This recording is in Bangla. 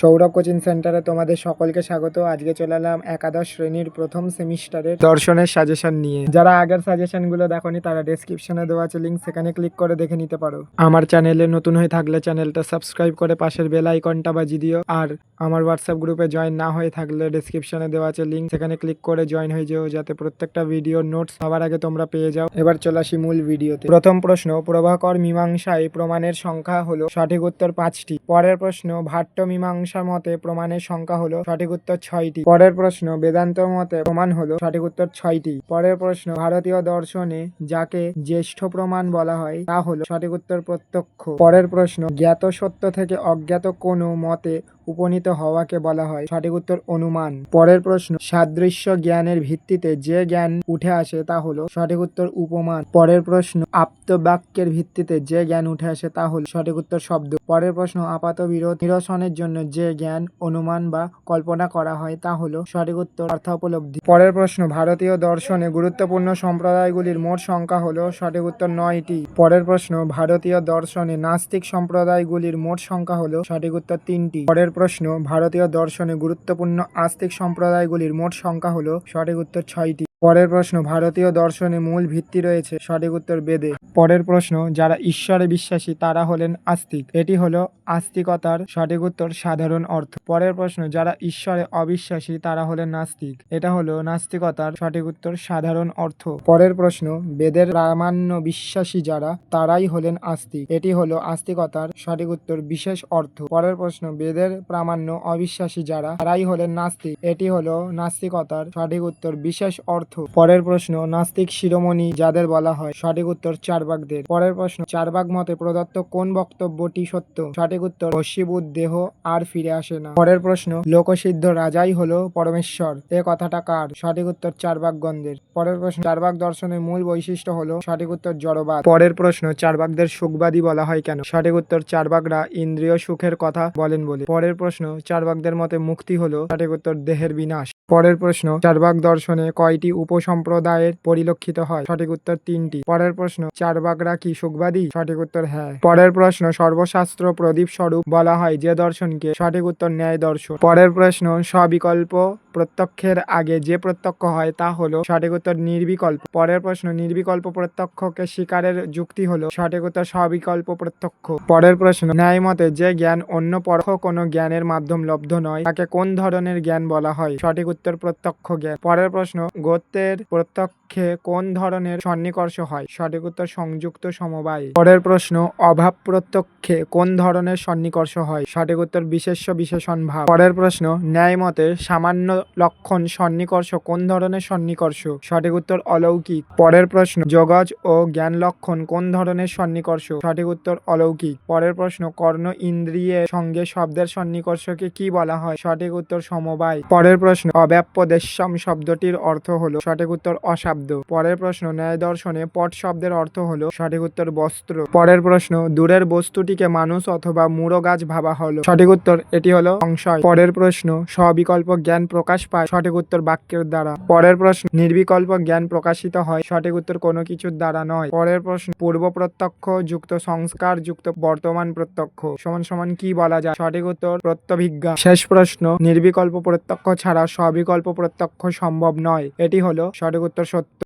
সৌরভ কোচিং সেন্টারে তোমাদের সকলকে স্বাগত। আজকে চলে এলাম একাদশ শ্রেণির প্রথম সেমিস্টারের দর্শনের সাজেশন নিয়ে। যারা আগের সাজেশনগুলো দেখোনি, তারা ডেসক্রিপশনে দেওয়া আছে লিঙ্ক সেখানে ক্লিক করে দেখে নিতে পারো। আমার চ্যানেলে নতুন হয়ে থাকলে চ্যানেলটা সাবস্ক্রাইব করে পাশের বেল আইকনটা বাজিয়ে দিও। আর আমার হোয়াটসঅ্যাপ গ্রুপে জয়েন না হয়ে থাকলে ডেসক্রিপশনে দেওয়া আছে লিঙ্ক সেখানে ক্লিক করে জয়েন হয়ে যেও, যাতে প্রত্যেকটা ভিডিও নোটস সবার আগে তোমরা পেয়ে যাও। এবার চলে আসি মূল ভিডিওতে প্রথম প্রশ্ন, প্রভাকর মীমাংসায় প্রমাণের সংখ্যা হলো সঠিক উত্তর পাঁচটি। পরের প্রশ্ন, ভাট্ট মীমাংসা মতে প্রমাণের সংখ্যা হলো সঠিক উত্তর ছয়টি। পরের প্রশ্ন, বেদান্ত মতে প্রমাণ হলো সঠিক উত্তর ছয়টি। পরের প্রশ্ন, ভারতীয় দর্শনে যাকে জ্যেষ্ঠ প্রমাণ বলা হয়, তা হলো সঠিক উত্তর প্রত্যক্ষ। পরের প্রশ্ন, জ্ঞাত সত্য থেকে অজ্ঞাত কোনো মতে উপনীত হওয়াকে বলা হয়। সঠিক উত্তর অনুমান। পরের প্রশ্ন, সাদৃশ্য জ্ঞানের ভিত্তিতে যে জ্ঞান উঠে আসে তা হলো সঠিক উত্তর উপমান। পরের প্রশ্ন, আপ্ত বাক্যের ভিত্তিতে যে জ্ঞান উঠে আসে তা হলো সঠিক উত্তর শব্দ। পরের প্রশ্ন, আপাত বিরোধ নিরসনের জন্য যে জ্ঞান অনুমান বা কল্পনা করা হয় তা হলো সঠিক উত্তর অর্থাপলব্ধি পরের প্রশ্ন, ভারতীয় দর্শনে গুরুত্বপূর্ণ সম্প্রদায়গুলির মোট সংখ্যা হলো সঠিক উত্তর নয়টি। পরের প্রশ্ন, ভারতীয় দর্শনে নাস্তিক সম্প্রদায়গুলির মোট সংখ্যা হলো সঠিক উত্তর তিনটি। পরের প্রশ্ন ভারতীয় দর্শনে গুরুত্বপূর্ণ আস্তিক সম্প্রদায়গুলির মোট সংখ্যা হল সঠিক উত্তর ছয়টি। পরের প্রশ্ন, ভারতীয় দর্শনে মূল ভিত্তি রয়েছে সঠিক উত্তর বেদে। পরের প্রশ্ন, যারা ঈশ্বরে বিশ্বাসী তারা হলেন আস্তিক। এটি হলো আস্তিকতার সঠিক উত্তর সাধারণ অর্থ। পরের প্রশ্ন, যারা ঈশ্বরে অবিশ্বাসী তারা হলেন নাস্তিক। এটা হলো নাস্তিকতার সঠিক উত্তর সাধারণ অর্থ। পরের প্রশ্ন, বেদের প্রামাণ্য বিশ্বাসী যারা, তারাই হলেন আস্তিক। এটি হলো আস্তিকতার সঠিক উত্তর বিশেষ অর্থ। পরের প্রশ্ন, বেদের প্রামাণ্য অবিশ্বাসী যারা, তারাই হলেন নাস্তিক। এটি হলো নাস্তিকতার সঠিক উত্তর বিশেষ অর্থ। পরের প্রশ্ন, নাস্তিক শিরোমণি যাদের বলা হয়, সঠিক উত্তর চারবাগদের। পরের প্রশ্ন, চারবাগ মতে প্রদত্ত কোন বক্তব্যটি সত্য? সঠিক উত্তর ভস্মীভূত দেহ আর ফিরে আসে না। পরের প্রশ্ন, লোকসিদ্ধ রাজাই হলো পরমেশ্বর। এ কথাটা কার? সঠিক উত্তর চারবাগগণদের। পরের প্রশ্ন, চারবাগ দর্শনের মূল বৈশিষ্ট্য হলো সঠিক উত্তর জড়বাদ। পরের প্রশ্ন, চারবাগদের সুখবাদী বলা হয় কেন? সঠিক উত্তর, চারবাগরা ইন্দ্রিয় সুখের কথা বলেন বলে। পরের প্রশ্ন, চারবাগদের মতে মুক্তি হলো সঠিক উত্তর দেহের বিনাশ। পরের প্রশ্ন, চারবাগ দর্শনে কয়টি উপসম্প্রদায়ের পরিলক্ষিত হয়। সঠিক উত্তর তিনটি। পরের প্রশ্ন চারবাগরা কি সুখবাদী? সঠিক উত্তর হ্যাঁ। পরের প্রশ্ন, সর্বশাস্ত্র প্রদীপ স্বরূপ বলা হয় যে দর্শনকে? সঠিক উত্তর ন্যায় দর্শন। পরের প্রশ্ন, স্ববিকল্প প্রত্যক্ষের আগে যে প্রত্যক্ষ হয় তা হলো সঠিক উত্তর নির্বিকল্প। পরের প্রশ্ন, নির্বিকল্প প্রত্যক্ষকে স্বীকারের যুক্তি হলো সঠিক উত্তর স্ববিকল্প প্রত্যক্ষ। পরের প্রশ্ন, ন্যায় মতে যে জ্ঞান অন্য পরোক্ষ কোনো জ্ঞানের মাধ্যম লব্ধ নয়, তাকে কোন ধরনের জ্ঞান বলা হয়? সঠিক উত্তর প্রত্যক্ষ জ্ঞান। পরের প্রশ্ন, গোত্রের প্রত্যক্ষে কোন ধরনের সন্নিকর্ষ হয়? সঠিক উত্তর সংযুক্ত সমবায়। পরের প্রশ্ন, অভাব প্রত্যক্ষে কোন ধরনের সন্নিকর্ষ হয়? সঠিক উত্তর বিশেষ্য বিশেষণ ভাব। পরের প্রশ্ন, ন্যায় মতে সামান্য লক্ষণ, সন্নিকর্ষ, কোন ধরনের সন্নিকর্ষ? সঠিক উত্তর অলৌকিক। পরের প্রশ্ন, যোগজ ও জ্ঞান লক্ষণ কোন ধরনের সন্নিকর্ষ? সঠিক উত্তর অলৌকিক। পরের প্রশ্ন, কর্ণ ইন্দ্রিয়ের সঙ্গে শব্দের সন্নিকর্ষকে কি বলা হয়? সঠিক উত্তর সমবায়। পরের প্রশ্ন অব্যাপ্য দেশ্যম শব্দটির অর্থ হলো সঠিক উত্তর অশাব্দ। পরের প্রশ্ন, ন্যায় দর্শনে পট শব্দের অর্থ হলো সঠিক উত্তর বস্ত্র। পরের প্রশ্ন, দূরের বস্তুটিকে মানুষ অথবা মুড়ো গাছ ভাবা হলো। সঠিক উত্তর, এটি হলো সংশয়। পরের প্রশ্ন, স্ববিকল্প জ্ঞান প্রকাশ পায় সঠিক উত্তর বাক্যের দ্বারা। পরের প্রশ্ন, নির্বিকল্প জ্ঞান প্রকাশিত হয়, সঠিক উত্তর কোনো কিছুর দ্বারা নয়। পরের প্রশ্ন, পূর্ব প্রত্যক্ষ, যুক্ত সংস্কার, যুক্ত বর্তমান প্রত্যক্ষ। সমান সমান কি বলা যায়? সঠিক উত্তর, প্রত্যভিজ্ঞা। শেষ প্রশ্ন, নির্বিকল্প প্রত্যক্ষ ছাড়া সবিকল্প প্রত্যক্ষ সম্ভব নয়। এটি হলো সঠিক উত্তর সত্য।